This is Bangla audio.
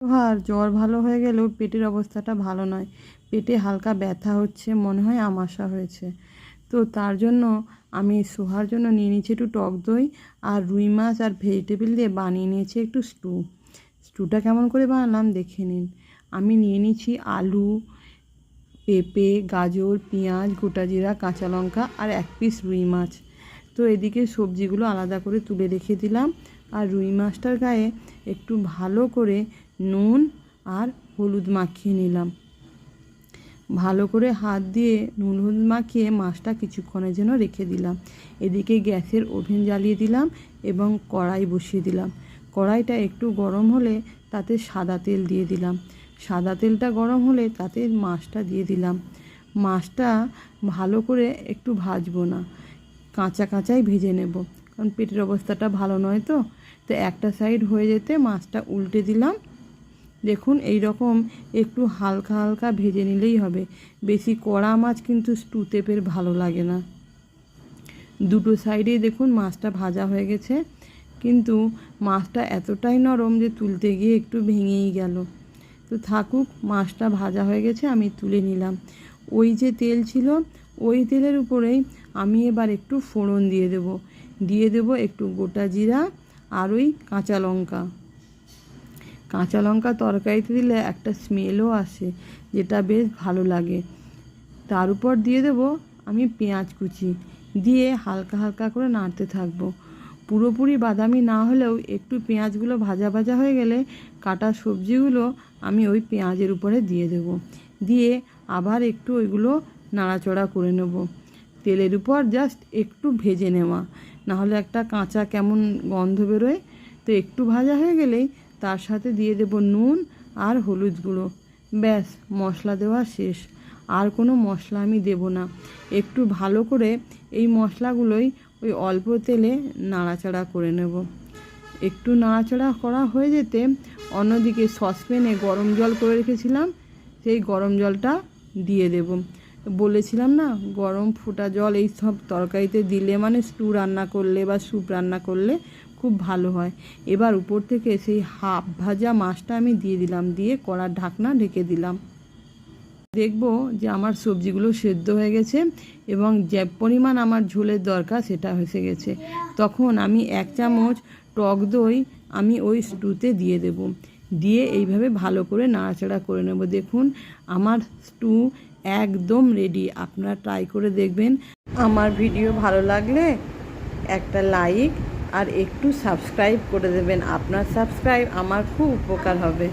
আর জ্বর ভালো হয়ে গেলেও পেটের অবস্থাটা ভালো নয়। পেটে হালকা ব্যথা হচ্ছে, মনে হয় আমাশা হয়েছে। তো তার জন্য আমি সোহার জন্য নিয়ে নিয়েছি একটু টক দই আর রুই মাছ আর ভেজিটেবিল দিয়ে বানিয়ে নিয়েছি একটু স্টু। স্টুটা কেমন করে বানালাম দেখে নিন। আমি নিয়ে নিয়েছি আলু, পেঁপে, গাজর, পেঁয়াজ, গোটা জিরা, কাঁচা লঙ্কা আর এক পিস রুই মাছ। তো এদিকে সবজিগুলো আলাদা করে তুলে রেখে দিলাম। আর রুই মাছটার গায়ে একটু ভালো করে নুন আর হলুদ মাখিয়ে নিলাম। ভালো করে হাত দিয়ে নুন হলুদ মাখিয়ে মাছটা কিছুক্ষণের জন্য রেখে দিলাম। এদিকে গ্যাসের ওভেন জ্বালিয়ে দিলাম এবং কড়াই বসিয়ে দিলাম। কড়াইটা একটু গরম হলে তাতে সাদা তেল দিয়ে দিলাম। সাদা তেলটা গরম হলে তাতে মাছটা দিয়ে দিলাম। মাছটা ভালো করে একটু ভাজবো না, কাঁচা কাঁচাই ভেজে নেব। কারণ পেটের অবস্থাটা ভালো নয় তো তো একটা সাইড হয়ে যেতে মাছটা উল্টে দিলাম। দেখুন এই রকম একটু হালকা হালকা ভেজে নিলেই হবে। বেশি কড়া মাছ কিন্তু স্টুতে পের ভালো লাগে না। দুটো সাইডেই দেখুন মাছটা ভাজা হয়ে গেছে। কিন্তু মাছটা এতটাই নরম যে তুলতে গিয়ে একটু ভেঙেই গেল। তো থাকুক, মাছটা ভাজা হয়ে গেছে, আমি তুলে নিলাম। ওই যে তেল ছিল, ওই তেলের উপরেই আমি এবার একটু ফোড়ন দিয়ে দেব। দিয়ে দেব একটু গোটা জিরা আর ওই কাঁচা লঙ্কা। কাঁচা লঙ্কা তরকারিতে দিলে একটা স্মেলও আসে, যেটা বেশ ভালো লাগে। তার উপর দিয়ে দেব আমি পেঁয়াজ কুচি, দিয়ে হালকা হালকা করে নাড়তে থাকব। পুরোপুরি বাদামি না হলেও একটু পেঁয়াজগুলো ভাজা ভাজা হয়ে গেলে কাটা সবজিগুলো আমি ওই পেঁয়াজের উপরে দিয়ে দেব। দিয়ে আবার একটু ওইগুলো নাড়াচড়া করে নেব। তেলের উপর জাস্ট একটু ভেজে নেওয়া, নাহলে একটা কাঁচা কেমন গন্ধ বেরোয়। তো একটু ভাজা হয়ে গেলেই তার সাথে দিয়ে দেব নুন আর হলুদ গুঁড়ো। ব্যাস, মশলা দেওয়া শেষ। আর কোনো মশলা আমি দেব না। একটু ভালো করে এই মশলাগুলোই ওই অল্প তেলে নাড়াচাড়া করে নেব। একটু নাড়াচাড়া করা হয়ে যেতে অন্যদিকে সসপ্যানে গরম জল করে রেখেছিলাম, সেই গরম জলটা দিয়ে দেব। বলেছিলাম না, গরম ফোটা জল এই সব তরকারিতে দিলে মানে স্টু রান্না করলে বা স্যুপ রান্না করলে খুব ভালো হয়। এবার উপর থেকে সেই হাফ ভাজা মাছটা আমি দিয়ে দিলাম, দিয়ে কড়ার ঢাকনা ঢেকে দিলাম। দেখব যে আমার সবজিগুলো সেদ্ধ হয়ে গেছে এবং যে পরিমাণ আমার ঝোলের দরকার সেটা হয়ে গেছে। তখন আমি এক চামচ টক দই আমি ওই স্টুতে দিয়ে দেব। দিয়ে এইভাবে ভালো করে নাড়াচাড়া করে নেব। দেখুন, আমার স্টু একদম রেডি। আপনারা ট্রাই করে দেখবেন। আমার ভিডিও ভালো লাগলে একটা লাইক আর একটু সাবস্ক্রাইব করে দেবেন। আপনার সাবস্ক্রাইব আমার খুব উপকার হবে।